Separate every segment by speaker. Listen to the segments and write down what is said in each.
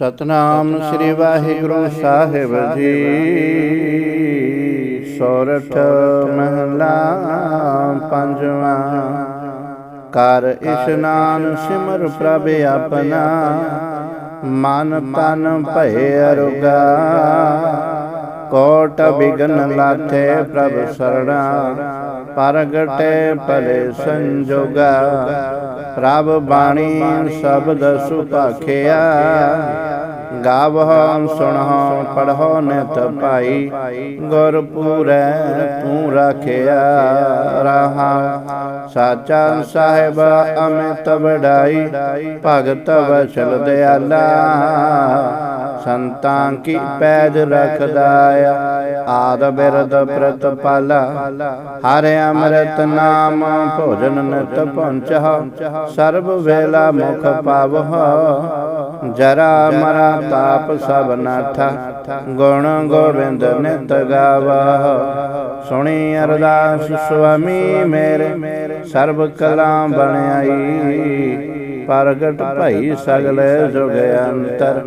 Speaker 1: ਸਤਨਾਮ ਸ੍ਰੀ ਵਾਹਿਗੁਰੂ ਸਾਹਿਬ ਜੀ। ਸੋਰਠ ਮਹਲਾ ਪੰਜਵਾਂ। ਕਰ ਇਸ਼ਨਾਨ ਸਿਮਰ ਪ੍ਰਭ ਆਪਣਾ। ਮਨ ਤਨ ਭਏ ਅਰੁਗਾ। ਕੋਟ ਬਿਗਨ ਲਾਥੇ ਪ੍ਰਭ ਸਰਣਾ। ਪਰਗਟੇ ਭਲੇ ਸੰਜੋਗਾ। ਪ੍ਰਭ ਬਾਣੀ ਸ਼ਬਦ ਸੁਪਾਖਿਆ ਗਾਵਹੁ ਸੁਣਹੁ ਪੜਹੁ ਨਿਤ ਭਾਈ। ਗੁਰ ਪੂਰੈ ਤੂੰ ਰਾਖਿਆ ਰਹਾ। ਸਾਚਾ ਸਾਹਿਬ ਅਮਿਤ ਵਡਾਈ, ਭਗਤ ਵਚਲ ਦਿਆਲਾ। ਸੰਤਾਂ ਕੀ ਪੈਜ ਰਖਦਾ ਆਦ ਬਿਰਦ ਪ੍ਰਤਪਾਲਾ, ਹਰਿ ਅੰਮ੍ਰਿਤ ਨਾਮ, ਭੋਜਨ ਨਿਤ ਪਹੁੰਚਹ ਸਰਬ ਵੇਲਾ ਮੁਖ ਪਾਵਹ। ਜਰਾ ਮਰਾ ਤਾਪ ਸਭ ਨਾਠਾ, ਗੁਣ ਗੋਬਿੰਦ ਨਿਤ ਗਾਵਹ ਸੁਣੀ ਅਰਦਾਸ, ਸੁਆਮੀ ਮੇਰੇ, ਸਰਬ ਕਲਾ ਬਣਾਈ ਪ੍ਰਗਟ ਭਈ ਸਗਲ ਜੁਗ ਅੰਤਰ,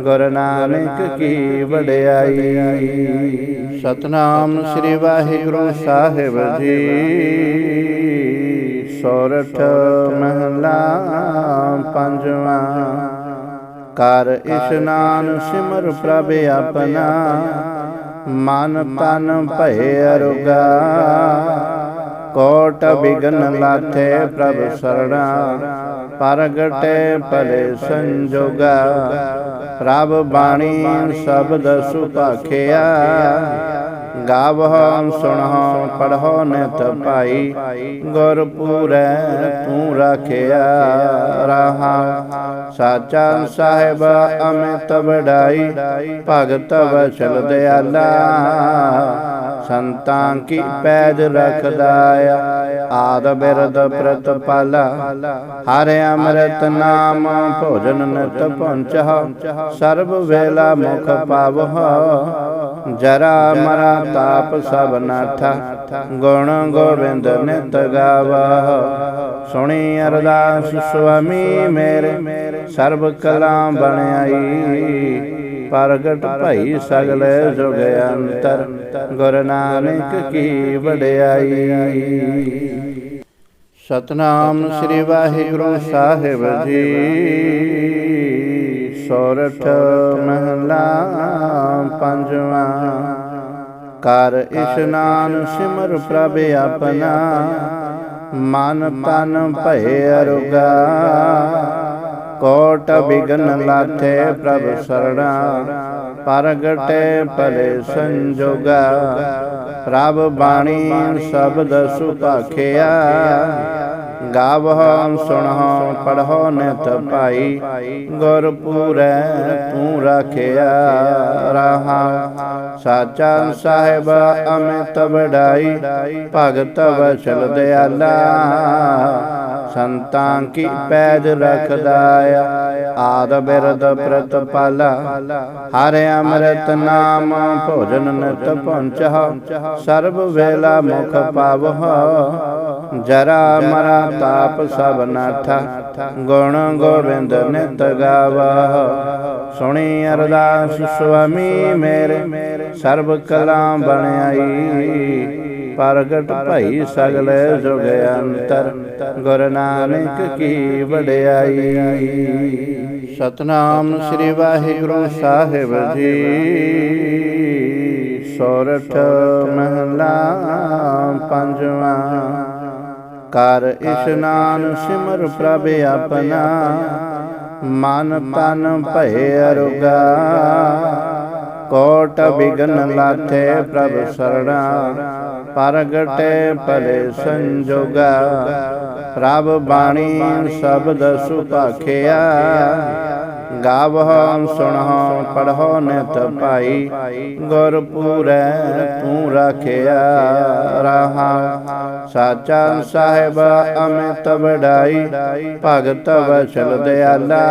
Speaker 1: ਗੁਰ ਨਾਨਕ ਕੀ ਵਡਿਆਈ। ਸਤਨਾਮ ਸ੍ਰੀ ਵਾਹਿਗੁਰੂ ਸਾਹਿਬ ਜੀ। ਸੋਰਠ ਮਹਲਾ ਪੰਜਵਾਂ। ਕਰ ਇਸ਼ਨਾਨ ਸਿਮਰ ਪ੍ਰਭ ਆਪਣਾ। ਮਨ ਤਨ ਭਏ ਅਰੁਗਾ। ਕੋਟ ਬਿਗਨ ਲਾਥੇ ਪ੍ਰਭ ਸਰਣਾ। ਪਰਗਟੇ ਭਲੇ ਸੰਜੋਗਾ। ਪ੍ਰਭ ਬਾਣੀ ਸ਼ਬਦ ਸੁਪਾਖਿਆ ਗਾਵਹੁ, ਸੁਣਹੁ, ਪੜਹੁ ਨਿਤ ਪਾਈ ਗੁਰ ਪੂਰੈ ਤੂੰ ਰਾਖਿਆ ਰਹਾ। ਸਾਚਾ ਸਾਹਿਬ ਅਮਿਤ ਵਡਾਈ। ਭਗਤ ਵਚਲ ਦਿਆਲਾ। ਸੰਤਾਂ ਕੀ ਪੈਜ ਰਖਦਾ ਆਦ ਬਿਰਦ ਪ੍ਰਤਪਾਲਾ, ਹਰਿ ਅੰਮ੍ਰਿਤ ਨਾਮ ਭੋਜਨ ਨਿਤ ਪਹੁੰਚਹ ਸਰਬ ਵੇਲਾ ਮੁਖ ਪਾਵਹ ਜਰਾ ਮਰਾ ਤਾਪ ਸਭ ਨਾਠਾ, ਗੁਣ ਗੋਬਿੰਦ ਨਿਤ ਗਾਵਹ ਸੁਣੀ ਅਰਦਾਸ, ਸੁਆਮੀ ਮੇਰੇ, ਸਰਬ ਕਲਾ ਬਣਾਈ ਪ੍ਰਗਟ ਭਈ ਸਗਲੇ ਜੁਗ ਅੰਤਰ, ਗੁਰ ਨਾਨਕ ਕੀ ਵਡਿਆਈ। ਸਤਨਾਮ ਸ੍ਰੀ ਵਾਹਿਗੁਰੂ ਸਾਹਿਬ ਜੀ। ਸੋਰਠ ਮਹਲਾ ਪੰਜਵਾਂ। ਕਰ ਇਸ਼ਨਾਨ ਸਿਮਰ ਪ੍ਰਭ ਆਪਣਾ। ਮਨ ਤਨ ਭਏ ਅਰੁਗਾ। ਕੋਟ ਬਿਗਨ ਲਾਥੇ ਪ੍ਰਭ ਸਰਣਾ। ਪਰਗਟੇ ਭਲੇ ਸੰਜੋਗਾ। ਪ੍ਰਭ ਬਾਣੀ ਸ਼ਬਦ ਸੁਪਾਖਿਆ ਗਾਵਹੁ ਸੁਣਹੁ ਪੜਹੁ ਨਿਤ ਭਾਈ। ਗੁਰ ਪੂਰੈ ਤੂੰ ਰਾਖਿਆ ਰਹਾ। ਸਾਚਾ ਸਾਹਿਬ ਅਮਿਤ ਵਡਾਈ। ਭਗਤ ਵਚਲ ਦਿਆਲਾ। ਸੰਤਾਂ ਕੀ ਪੈਜ ਰਖਦਾ ਆਦ ਬਿਰਦ ਪ੍ਰਤਪਾਲਾ, ਹਰਿ ਅੰਮ੍ਰਿਤ ਨਾਮ, ਭੋਜਨ ਨਿਤ ਪਹੁੰਚਹ ਸਰਬ ਵੇਲਾ ਮੁਖ ਪਾਵਹ। ਜਰਾ ਮਰਾ ਤਾਪ ਸਭ ਨਾਠਾ, ਗੁਣ ਗੋਬਿੰਦ ਨਿਤ ਗਾਵਹ ਸੁਣੀ ਅਰਦਾਸ, ਸੁਆਮੀ ਮੇਰੇ, ਸਰਬ ਕਲਾ ਬਣਾਈ। ਪ੍ਰਗਟ ਭਈ ਸਗਲ ਜੁਗ ਅੰਤਰ, ਗੁਰ ਨਾਨਕ ਕੀ ਵਡਿਆਈ। ਸਤਨਾਮ ਸ੍ਰੀ ਵਾਹਿਗੁਰੂ ਸਾਹਿਬ ਜੀ। ਸੋਰਠ ਮਹਲਾ ਪੰਜਵਾਂ। ਕਰ ਇਸ਼ਨਾਨ ਸਿਮਰ ਪ੍ਰਭ ਆਪਣਾ। ਮਨ ਤਨ ਭਏ ਅਰੁਗਾ। ਕੋਟ ਬਿਗਨ ਲਾਥੇ ਪ੍ਰਭ ਸਰਣਾ। ਪਰਗਟੇ ਭਲੇ ਸੰਜੋਗਾ। ਪ੍ਰਭ ਬਾਣੀ ਸ਼ਬਦ ਸੁਪਾਖਿਆ ਗਾਵਹੁ ਸੁਣਹੁ ਪੜਹੁ ਨਿਤ ਭਾਈ। ਗੁਰ ਪੂਰੈ ਤੂੰ ਰਾਖਿਆ ਰਹਾ। ਸਾਚਾ ਸਾਹਿਬ ਅਮਿਤ ਵਡਾਈ, ਭਗਤ ਵਚਲ ਦਿਆਲਾ।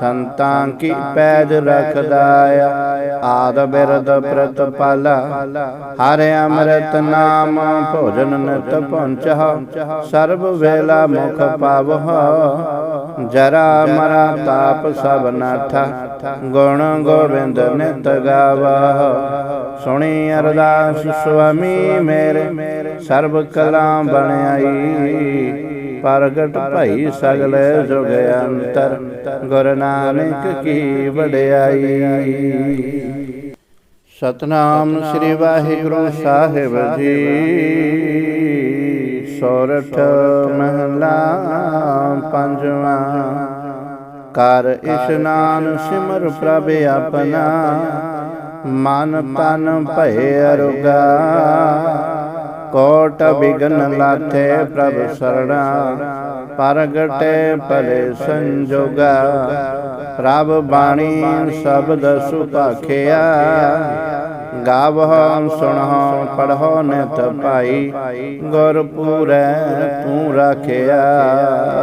Speaker 1: ਸੰਤਾਂ ਕੀ ਪੈਜ ਰਖਦਾਇਆ ਆਦ ਬਿਰਦ ਪ੍ਰਤਪਾਲਾ। ਹਰਿ ਅੰਮ੍ਰਿਤ ਨਾਮ ਭੋਜਨ ਨਿਤ ਪਹੁੰਚਹ ਸਰਬ ਵੇਲਾ ਮੁਖ ਪਾਵਹ। ਜਰਾ ਮਰਾ ਤਾਪ ਸਭ ਨਾਥਾ। ਗੁਣ ਗੋਬਿੰਦ ਨਿਤ ਗਾਵਹ ਸੁਣੀ ਅਰਦਾਸ ਸੁਆਮੀ ਮੇਰੇ, ਸਰਬ ਕਲਾ ਬਣਾਈ ਪ੍ਰਗਟ ਭਈ ਸਗਲੇ ਜੁਗ ਅੰਤਰ, ਗੁਰ ਨਾਨਕ ਕੀ ਵਡਿਆਈ। ਸਤਨਾਮ ਸ੍ਰੀ ਵਾਹਿਗੁਰੂ ਸਾਹਿਬ ਜੀ। ਸੋਰਠ ਮਹਲਾ ਪੰਜਵਾਂ। ਕਰ ਇਸ਼ਨਾਨ ਸਿਮਰ ਪ੍ਰਭ ਆਪਣਾ। ਮਨ ਤਨ ਭਏ ਅਰੁਗਾ। ਕੋਟ ਬਿਗਨ ਲਾਥੇ ਪ੍ਰਭ ਸਰਣਾ। ਪਰਗਟੇ ਭਲੇ ਸੰਜੋਗਾ। ਪ੍ਰਭ ਬਾਣੀ ਸ਼ਬਦ ਸੁਭਾਖਿਆ। ਗਾਵਹੁ ਸੁਣਹੁ, ਪੜਹੁ ਨਿਤ ਭਾਈ। ਗੁਰ ਪੂਰੈ ਤੂੰ ਰਾਖਿਆ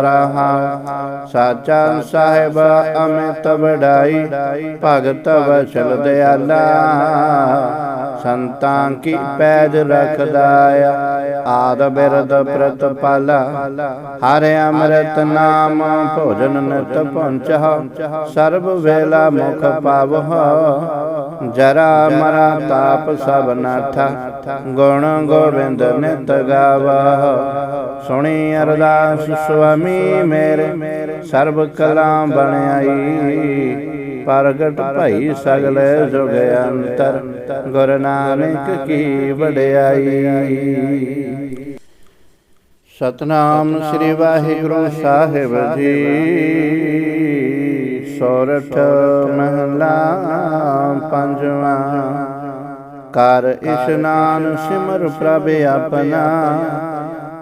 Speaker 1: ਰਹਾ। ਸਾਚਾ ਸਾਹਿਬ ਅਮਿਤ ਵਡਾਈ, ਭਗਤ ਵਚਲ ਦਿਆਲਾ। ਸੰਤਾਂ ਕੀ ਪੈਜ ਰਖਦਾਇਆ ਆਦ ਬਿਰਦ ਪ੍ਰਤਪਾਲਾ। ਹਰਿ ਅੰਮ੍ਰਿਤ ਨਾਮ ਭੋਜਨ ਨਿਤ ਪਹੁੰਚਾ ਸਰਬ ਵੇਲਾ ਮੁਖ ਪਾਵਹ। ਜਰਾ ਮਰਾ ਤਾਪ ਸਭ ਨਾਠਾ ਗੁਣ ਗੋਬਿੰਦ ਨਿਤ ਗਾਵਹ ਸੁਣੀ ਅਰਦਾਸ ਸੁਆਮੀ ਮੇਰੇ, ਸਰਬ ਕਲਾ ਬਣਾਈ। ਪ੍ਰਗਟ ਭਈ ਸਗਲ ਜੁਗ ਅੰਤਰ, ਗੁਰ ਨਾਨਕ ਕੀ ਵਡਿਆਈ। ਸਤਨਾਮ ਸ੍ਰੀ ਵਾਹਿਗੁਰੂ ਸਾਹਿਬ ਜੀ। ਸੋਰਠ ਮਹਲਾ ਪੰਜਵਾਂ। ਕਰ ਇਸ਼ਨਾਨ ਸਿਮਰ ਪ੍ਰਭ ਆਪਣਾ।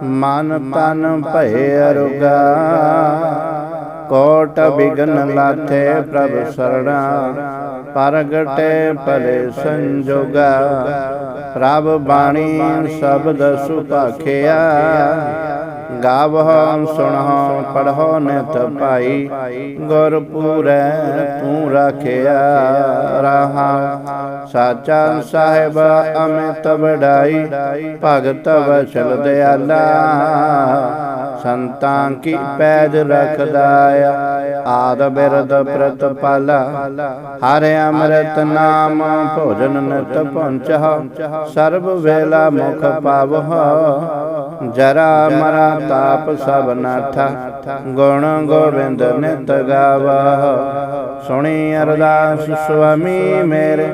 Speaker 1: ਮਨ ਤਨ ਭਏ ਅਰੁਗਾ। ਕੋਟ ਬਿਗਨ ਲਾਥੇ ਪ੍ਰਭ ਸਰਣਾ। ਪਰਗਟੇ ਭਲੇ ਸੰਜੋਗਾ। ਪ੍ਰਭ ਬਾਣੀ ਸ਼ਬਦ ਸੁਭਾਖਿਆ। ਗਾਵਹੁ ਸੁਣਹੁ ਪੜਹੁ ਨਿਤ ਭਾਈ। ਗੁਰ ਪੂਰੈ ਤੂੰ ਰਾਖਿਆ ਰਹਾ। ਸਾਚਾ ਸਾਹਿਬ ਅਮਿਤ ਵਡਾਈ, ਭਗਤ ਵਚਲ ਦਿਆਲਾ। ਸੰਤਾਂ ਕੀ ਪੈਜ ਰਖਦਾਇਆ ਆਦ ਬਿਰਦ ਪ੍ਰਤਪਾਲਾ, ਹਰਿ ਅੰਮ੍ਰਿਤ ਨਾਮ, ਭੋਜਨ ਨਿਤ ਪਹੁੰਚਹ, ਸਰਬ ਵੇਲਾ ਮੁਖ ਪਾਵਹ। ਜਰਾ ਮਰਾ ਤਾਪ ਸਭ ਨਾਠਾ, ਗੁਣ ਗੋਬਿੰਦ ਨਿਤ ਗਾਵਹ। ਸੁਣੀ ਅਰਦਾਸ, ਸੁਆਮੀ ਮੇਰੇ,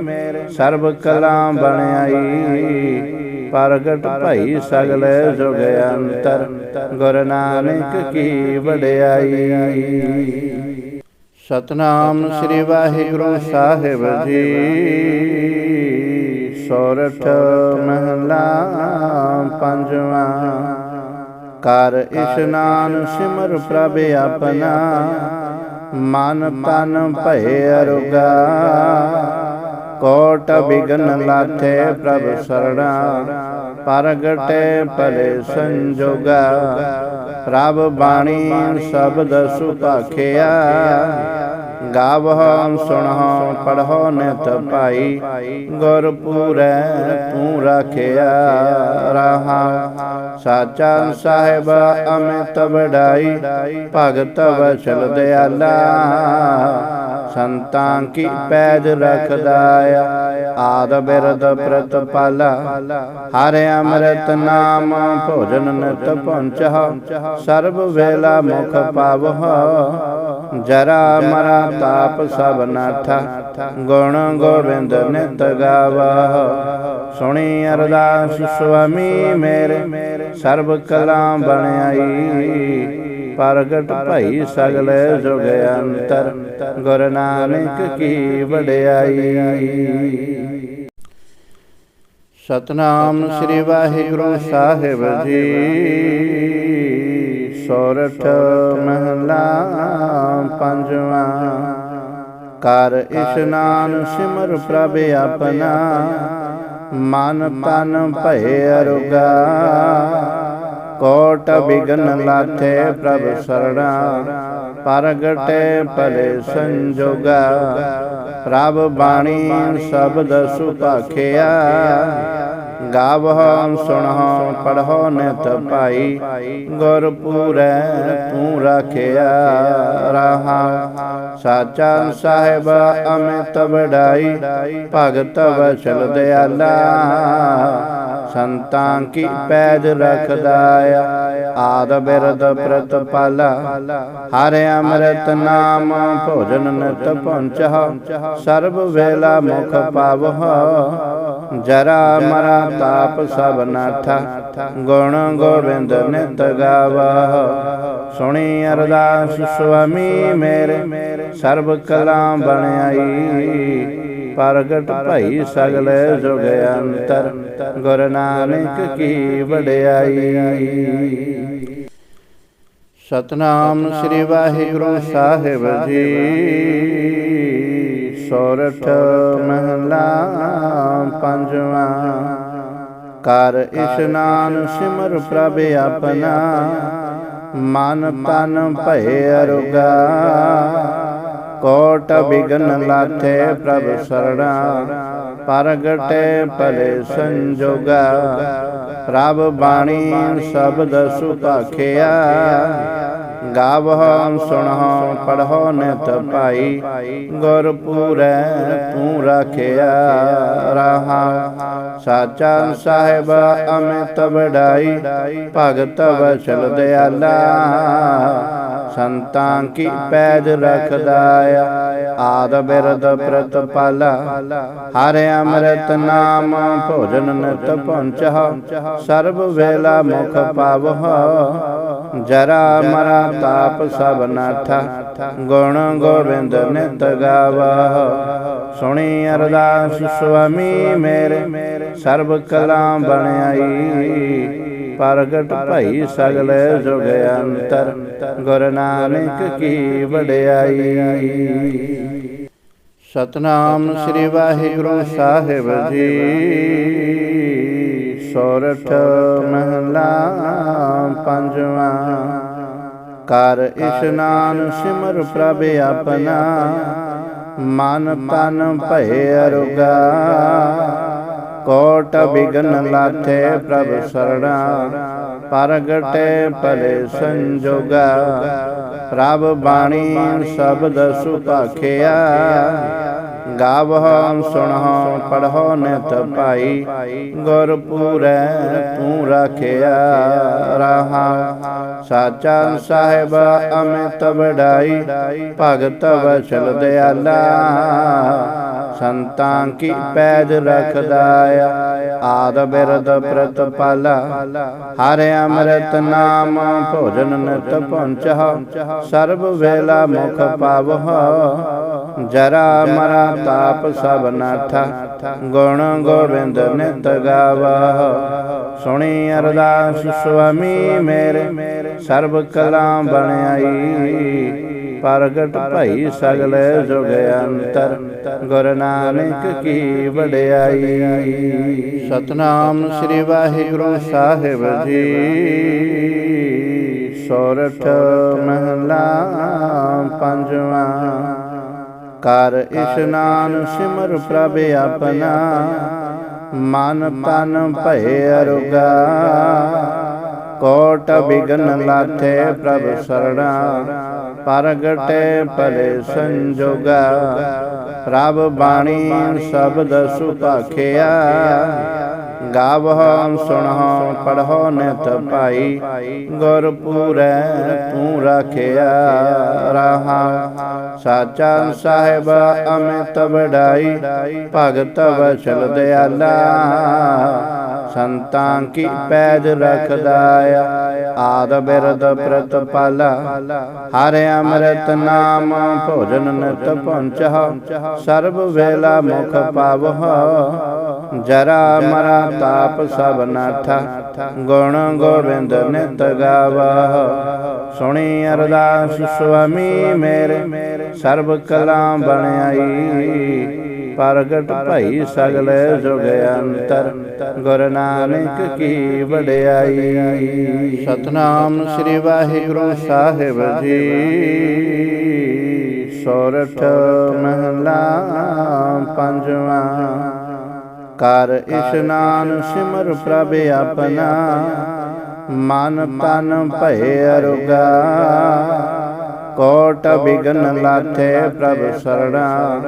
Speaker 1: ਸਰਬ ਕਲਾ ਬਣਾਈ। ਪ੍ਰਗਟ ਭਈ ਸਗਲ ਜੁਗ ਅੰਤਰ। ਗੁਰ ਨਾਨਕ ਕੀ ਵਡਿਆਈ। ਸਤਨਾਮ ਸ੍ਰੀ ਵਾਹਿਗੁਰੂ ਸਾਹਿਬ ਜੀ। ਸੋਰਠ ਮਹਲਾ ਪੰਜਵਾਂ। ਕਰ ਇਸ਼ਨਾਨ ਸਿਮਰ ਪ੍ਰਭ ਆਪਣਾ। ਮਨ ਤਨ ਭਏ ਅਰੁਗਾ। ਕੋਟ ਬਿਗਨ ਲਾਥੇ ਪ੍ਰਭ ਸਰਣਾ। ਪਰਗਟੇ ਭਲੇ ਸੰਜੋਗਾ। ਪ੍ਰਭ ਬਾਣੀ ਸ਼ਬਦ ਸੁਭਾਖਿਆ ਗਾਵਹੁ ਸੁਣਹੁ ਪੜਹੁ ਨਿਤ ਭਾਈ। ਗੁਰ ਪੂਰੈ ਤੂੰ ਰਾਖਿਆ ਰਹਾ। ਸਾਚਾ ਸਾਹਿਬ ਅਮਿਤ ਵਡਾਈ। ਭਗਤ ਵਚਲ ਦਿਆਲਾ। ਸੰਤਾਂ ਕੀ ਪੈਜ ਰਖਦਾਇਆ? ਆਦ ਬਿਰਦ ਪ੍ਰਤਪਾਲਾ, ਹਰਿ ਅੰਮ੍ਰਿਤ ਨਾਮ ਭੋਜਨ ਨਿਤ ਪਹੁੰਚਾ ਸਰਬ ਵੇਲਾ ਮੁਖ ਪਾਵਹ। ਜਰਾ ਮਰਾ ਤਾਪ ਸਭ ਨਾਠਾ, ਗੁਣ ਗੋਬਿੰਦ ਨਿਤ ਗਾਵਹ। ਸੁਣੀ ਅਰਦਾਸ, ਸੁਆਮੀ ਮੇਰੇ, ਸਰਬ ਕਲਾ ਬਣਾਈ। ਪ੍ਰਗਟ ਭਈ ਸਗਲ ਜੁਗ ਅੰਤਰ। ਗੁਰ ਨਾਨਕ ਕੀ ਵਡਿਆਈ। ਸਤਨਾਮ ਸ੍ਰੀ ਵਾਹਿਗੁਰੂ ਸਾਹਿਬ ਜੀ। ਸੋਰਠ ਮਹਲਾ ਪੰਜਵਾਂ। ਕਰ ਇਸ਼ਨਾਨ ਸਿਮਰ ਪ੍ਰਭ ਆਪਣਾ। ਮਨ ਤਨ ਭਏ ਅਰੁਗਾ। ਕੋਟ ਬਿਗਨ ਲਾਥੇ ਪ੍ਰਭ ਸਰਣਾ, ਪਰਗਟੇ ਭਲੇ ਸੰਜੋਗਾ। ਪ੍ਰਭ ਬਾਣੀ ਸ਼ਬਦ ਸੁਭਾਖਿਆ, ਗਾਵਹੁ, ਸੁਣਹੁ ਪੜਹੁ ਨਿਤ ਪਾਈ ਗੁਰ ਪੂਰੈ ਤੂੰ ਰਾਖਿਆ ਰਹਾ। ਸਾਚਾ ਸਾਹਿਬ ਅਮਿਤ ਵਡਾਈ, ਭਗਤ ਵਚਲ ਦਿਆਲਾ। ਸੰਤਾਂ ਕੀ ਪੈਜ ਰਖਦਾ ਆਦ ਬਿਰਦ ਪ੍ਰਤਪਾਲਾ, ਹਰਿ ਅੰਮ੍ਰਿਤ ਨਾਮ ਭੋਜਨ ਨਿਤ ਪਹੁੰਚਹ ਸਰਬ ਵੇਲਾ ਮੁਖ ਪਾਵਹ। ਜਰਾ ਮਰਾ ਤਾਪ ਸਭ ਨਾਠਾ ਗੁਣ ਗੋਬਿੰਦ ਨਿਤ ਗਾਵਹ ਸੁਣੀ ਅਰਦਾਸ, ਸੁਆਮੀ ਮੇਰੇ, ਸਰਬ ਕਲਾ ਬਣਾਈ। ਪ੍ਰਗਟ ਭਈ ਸਗਲੇ ਜੁਗ ਅੰਤਰ, ਗੁਰ ਨਾਨਕ ਕੀ ਵਡਿਆਈ। ਸਤਨਾਮ ਸ੍ਰੀ ਵਾਹਿਗੁਰੂ ਸਾਹਿਬ ਜੀ। ਸੋਰਠ ਮਹਲਾ ਪੰਜਵਾਂ। ਕਰ ਇਸ਼ਨਾਨ ਸਿਮਰ ਪ੍ਰਭ ਆਪਣਾ। ਮਨ ਤਨ ਭਏ ਅਰੁਗਾ। ਕੋਟ ਬਿਗਨ ਲਾਥੇ ਪ੍ਰਭ ਸਰਣਾ। ਪਰਗਟੇ ਭਲੇ ਸੰਜੋਗਾ। ਪ੍ਰਭ ਬਾਣੀ ਸ਼ਬਦ ਸੁਭਾਖਿਆ। ਗਾਵਹੁ ਸੁਣਹੁ ਪੜਹੁ ਨਿਤ ਭਾਈ। ਗੁਰ ਪੂਰੈ ਤੂੰ ਰਾਖਿਆ ਰਹਾ। ਸਾਚਾ ਸਾਹਿਬ ਅਮਿਤ ਵਡਾਈ। ਭਗਤ ਵਚਲ ਦਿਆਲਾ। ਸੰਤਾਂ ਕੀ ਪੈਜ ਰਖਦਾ ਆਦ ਬਿਰਦ ਪ੍ਰਤਪਾਲਾ, ਹਰਿ ਅੰਮ੍ਰਿਤ ਨਾਮ ਭੋਜਨ ਨਿਤ ਪਹੁੰਚਹ ਸਰਬ ਵੇਲਾ ਮੁਖ ਪਾਵਹ। ਜਰਾ ਮਰਾ ਤਾਪ ਸਭ ਨਾਠਾ, ਗੁਣ ਗੋਬਿੰਦ ਨਿਤ ਗਾਵਹ ਸੁਣੀ ਅਰਦਾਸ, ਸੁਆਮੀ ਮੇਰੇ, ਸਰਬ ਕਲਾ ਬਣਾਈ। ਪ੍ਰਗਟ ਭਈ ਸਗਲੇ ਜੁਗ ਅੰਤਰ। ਗੁਰ ਨਾਨਕ ਕੀ ਵਡਿਆਈ। ਸਤਨਾਮ ਸ੍ਰੀ ਵਾਹਿਗੁਰੂ ਸਾਹਿਬ ਜੀ। ਸੋਰਠ ਮਹਲਾ ਪੰਜਵਾਂ। ਕਰ ਇਸ਼ਨਾਨ ਸਿਮਰ ਪ੍ਰਭ ਆਪਣਾ। ਮਨ ਤਨ ਭਏ ਅਰੁਗਾ। ਕੋਟ ਬਿਗਨ ਲਾਥੇ ਪ੍ਰਭ ਸਰਣਾ। ਪਰਗਟੇ ਭਲੇ ਸੰਜੋਗਾ। ਪ੍ਰਭ ਬਾਣੀ ਸ਼ਬਦ ਸੁਭਾਖਿਆ। ਗਾਵਹੁ ਸੁਣਹੁ ਪੜਹੁ ਨਿਤ ਭਾਈ। ਗੁਰ ਪੂਰੈ ਤੂੰ ਰਾਖਿਆ ਰਹਾ। ਸਾਚਾ ਸਾਹਿਬ ਅਮਿਤ ਵਡਾਈ। ਭਗਤ ਵਚਲ ਦਿਆਲਾ। ਸੰਤਾਂ ਕੀ ਪੈਜ ਰਖਦਾ ਆਦ ਬਿਰਦ ਪ੍ਰਤਪਾਲਾ, ਹਰਿ ਅੰਮ੍ਰਿਤ ਨਾਮ ਭੋਜਨ ਨਿਤ ਪਹੁੰਚਹ, ਸਰਬ ਵੇਲਾ ਮੁਖ ਪਾਵਹ। ਜਰਾ ਮਰਾ ਤਾਪ ਸਭ ਨਾਠਾ, ਗੁਣ ਗੋਬਿੰਦ ਨਿਤ ਗਾਵਹ। ਸੁਣੀ ਅਰਦਾਸ, ਸੁਆਮੀ ਮੇਰੇ, ਸਰਬ ਕਲਾ ਬਣਾਈ। ਪ੍ਰਗਟ ਭਈ ਸਗਲੇ ਜੁਗ ਅੰਤਰ। ਗੁਰ ਨਾਨਕ ਕੀ ਵਡਿਆਈ। ਸਤਨਾਮ ਸ੍ਰੀ ਵਾਹਿਗੁਰੂ ਸਾਹਿਬ ਜੀ। ਸੋਰਠ ਮਹਲਾ ਪੰਜਵਾਂ। ਕਰ ਇਸ਼ਨਾਨ ਸਿਮਰ ਪ੍ਰਭ ਆਪਣਾ। ਮਨ ਤਨ ਭਏ ਅਰੁਗਾ। ਕੋਟ ਬਿਗਨ ਲਾਥੇ ਪ੍ਰਭ ਸਰਣਾ। ਪਰਗਟੇ ਭਲੇ ਸੰਜੋਗਾ। ਪ੍ਰਭ ਬਾਣੀ ਸ਼ਬਦ ਸੁਭਾਖਿਆ। ਗਾਵਹੁ, ਸੁਣਹੁ, ਪੜਹੁ ਨਿਤ ਪਾਈ ਗੁਰ ਪੂਰੈ ਤੂੰ ਰਾਖਿਆ ਰਹਾ। ਸਾਚਾ ਸਾਹਿਬ ਅਮਿਤ ਵਡਾਈ। ਭਗਤ ਵਚਲ ਦਿਆਲਾ। ਸੰਤਾਂ ਕੀ ਪੈਜ ਰਖਦਾ ਆਦ ਬਿਰਦ ਪ੍ਰਤਪਾਲਾ, ਹਰਿ ਅੰਮ੍ਰਿਤ ਨਾਮ ਭੋਜਨ ਨਿਤ ਪਹੁੰਚਹ ਸਰਬ ਵੇਲਾ ਮੁਖ ਪਾਵਹ। ਜਰਾ ਮਰਾ ਤਾਪ ਸਭ ਨਾਠਾ, ਗੁਣ ਗੋਬਿੰਦ ਨਿਤ ਗਾਵਹ। ਸੁਣੀ ਅਰਦਾਸ, ਸੁਆਮੀ ਮੇਰੇ, ਸਰਬ ਕਲਾ ਬਣਾਈ। ਪ੍ਰਗਟ ਭਈ ਸਗਲੇ ਜੁਗ ਅੰਤਰ, ਗੁਰ ਨਾਨਕ ਕੀ ਵਡਿਆਈ। ਸਤਨਾਮ ਸ੍ਰੀ ਵਾਹਿਗੁਰੂ ਸਾਹਿਬ ਜੀ। ਸੋਰਠ ਮਹਲਾ ਪੰਜਵਾਂ। ਕਰ ਇਸ਼ਨਾਨ ਸਿਮਰ ਪ੍ਰਭ ਆਪਣਾ। ਮਨ ਤਨ ਭਏ ਅਰੁਗਾ। ਕੋਟ ਬਿਗਨ ਲਾਥੇ ਪ੍ਰਭ ਸਰਣਾ।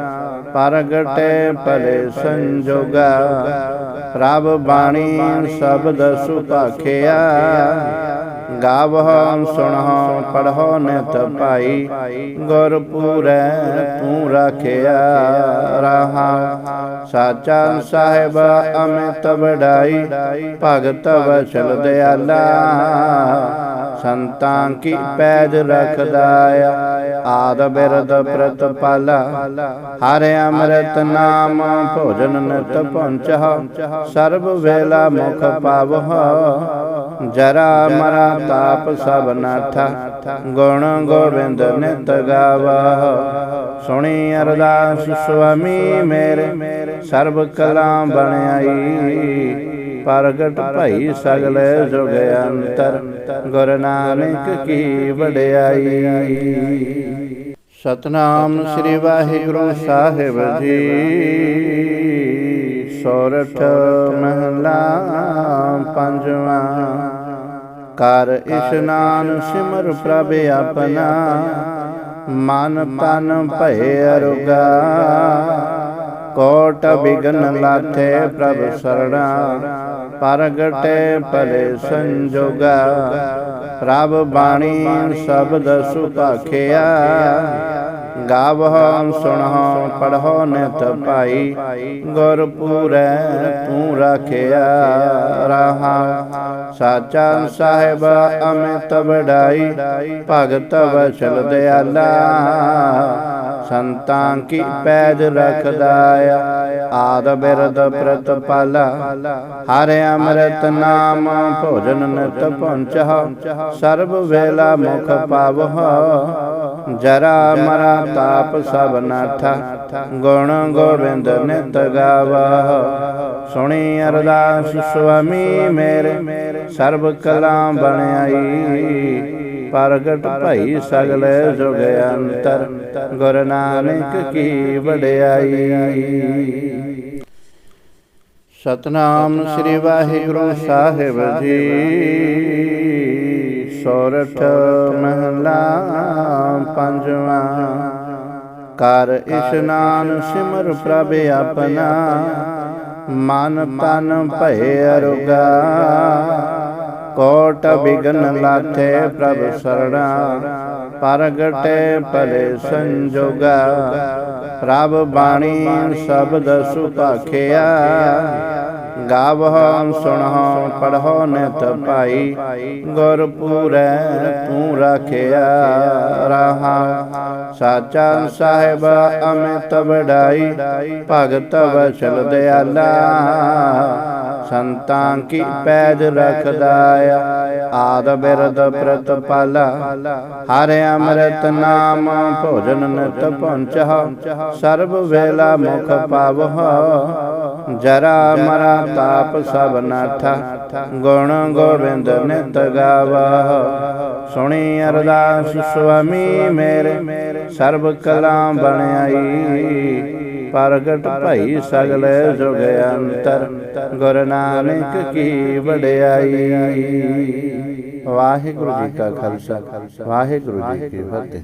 Speaker 1: ਪ੍ਰਗਟੇ ਭਲੇ ਸੰਜੋਗਾ। ਪ੍ਰਭ ਬਾਣੀ ਸ਼ਬਦ ਸੁਭਾਖਿਆ। ਗਾਵਹੁ, ਸੁਣਹੁ, ਪੜਹੁ, ਨਿਤ ਭਾਈ। ਗੁਰ ਪੂਰੈ ਤੂੰ ਰਾਖਿਆ ਰਹਾ। ਸਾਚਾ ਸਾਹਿਬ ਅਮਿਤ ਵਡਾਈ, ਭਗਤ ਵਚਲ ਦਿਆਲਾ। ਸੰਤਾਂ ਕੀ ਪੈਜ ਰਖਦਾ ਆਦ ਬਿਰਦ ਪ੍ਰਤਪਾਲਾ, ਹਰਿ ਅੰਮ੍ਰਿਤ ਨਾਮ, ਭੋਜਨ ਨਿਤ ਪਹੁੰਚਹ ਸਰਬ ਵੇਲਾ ਮੁਖ ਪਾਵਹ। ਜਰਾ ਮਰਾ ਤਾਪ ਸਭ ਨਾਠਾ, ਗੁਣ ਗੋਬਿੰਦ ਨਿਤ ਗਾਵਹ ਸੁਣੀ ਅਰਦਾਸ, ਸੁਆਮੀ ਮੇਰੇ, ਸਰਬ ਕਲਾ ਬਣਾਈ। ਪ੍ਰਗਟ ਭਈ ਸਗਲੇ ਜੁਗ ਅੰਤਰ, ਗੁਰ ਨਾਨਕ ਕੀ ਵਡਿਆਈ। ਸਤਨਾਮ ਸ੍ਰੀ ਵਾਹਿਗੁਰੂ ਸਾਹਿਬ ਜੀ। ਸੋਰਠ ਮਹਲਾ ਪੰਜਵਾਂ। ਕਰ ਇਸ਼ਨਾਨ ਸਿਮਰ ਪ੍ਰਭ ਆਪਣਾ। ਮਨ ਤਨ ਭਏ ਅਰੁਗਾ। ਕੋਟ ਬਿਗਨ ਲਾਥੇ ਪ੍ਰਭ ਸਰਣਾ। ਪ੍ਰਗਟੇ ਭਲੇ ਸੰਜੋਗਾ ਪ੍ਰਭ ਬਾਣੀ ਸ਼ਬਦ ਸੁਪਾਖਿਆ ਗਾਵਹੁ ਸੁਣਹੁ ਪੜਹੁ ਨਿਤ ਭਾਈ ਗੁਰ ਪੂਰੈ ਤੂੰ ਰਾਖਿਆ ਰਹਾ। ਸਾਚਾ ਸਾਹਿਬ ਅਮਿਤ ਵਡਾਈ ਭਗਤ ਵਚਲ ਦਿਆਲਾ। ਸੰਤਾਂ ਕੀ ਪੈਜ ਰਖਦਾ ਆਦ ਬਿਰਦ ਪ੍ਰਤਪਾਲਾ ਹਰਿ ਅੰਮ੍ਰਿਤ ਨਾਮ, ਭੋਜਨ ਨਿਤ ਪਹੁੰਚਹ, ਸਰਬ ਵੇਲਾ ਮੁਖ ਪਾਵਹ। ਜਰਾ ਮਰਾ ਤਾਪ ਸਭ ਨਾਠਾ, ਗੁਣ ਗੋਬਿੰਦ ਨਿਤ ਗਾਵਹ। ਸੁਣੀ ਅਰਦਾਸ, ਸੁਆਮੀ ਮੇਰੇ, ਸਰਬ ਕਲਾ ਬਣਾਈ। ਪ੍ਰਗਟ ਭਈ ਸਗਲੇ ਜੁਗ ਅੰਤਰ, ਗੁਰ ਨਾਨਕ ਕੀ ਵਡਿਆਈ। ਸਤਨਾਮ ਸ੍ਰੀ ਵਾਹਿਗੁਰੂ ਸਾਹਿਬ ਜੀ। ਸੋਰਠ ਮਹਲਾ ਪੰਜਵਾਂ। ਕਰ ਇਸ਼ਨਾਨ ਸਿਮਰ ਪ੍ਰਭ ਆਪਣਾ। ਮਨ ਤਨ ਭਏ ਅਰੁਗਾ। ਕੋਟ ਬਿਗਨ ਲਾਥੇ ਪ੍ਰਭ ਸਰਣਾ। ਪ੍ਰਗਟੇ ਭਲੇ ਸੰਜੋਗਾ। ਪ੍ਰਭ ਬਾਣੀ ਸ਼ਬਦ ਸੁਪਾਖਿਆ ਗਾਵਹੁ ਸੁਣਹੁ ਪੜਹੁ ਨਿਤ ਭਾਈ। ਗੁਰ ਪੂਰੈ ਤੂੰ ਰਾਖਿਆ ਰਹਾ। ਸਾਚਾ ਸਾਹਿਬ ਅਮਿਤ ਵਡਾਈ। ਭਗਤ ਵਚਲ ਦਿਆਲਾ। ਸੰਤਾਂ ਕੀ ਪੈਜ ਰਖਦਾ ਆਦ ਬਿਰਦ ਪ੍ਰਤਪਾਲਾ, ਹਰਿ ਅੰਮ੍ਰਿਤ ਨਾਮ ਭੋਜਨ ਨਿਤ ਪਹੁੰਚਹ ਸਰਬ ਵੇਲਾ ਮੁਖ ਪਾਵਹ। ਜਰਾ ਮਰਾ ਤਾਪ ਸਭ ਨਾਠਾ, ਗੁਣ ਗੋਬਿੰਦ ਨਿਤ ਗਾਵਹ। ਸੁਣੀ ਅਰਦਾਸ, ਸੁਆਮੀ ਮੇਰੇ, ਸਰਬ ਕਲਾ ਬਣਾਈ। ਪ੍ਰਗਟ ਭਈ ਸਗਲੇ ਜੁਗ ਅੰਤਰ, ਗੁਰ ਨਾਨਕ ਕੀ ਵਡਿਆਈ। ਵਾਹਿਗੁਰੂ ਜੀ ਕਾ ਖਾਲਸਾ, ਵਾਹਿਗੁਰੂ ਜੀ ਕੀ ਫਤਿਹ।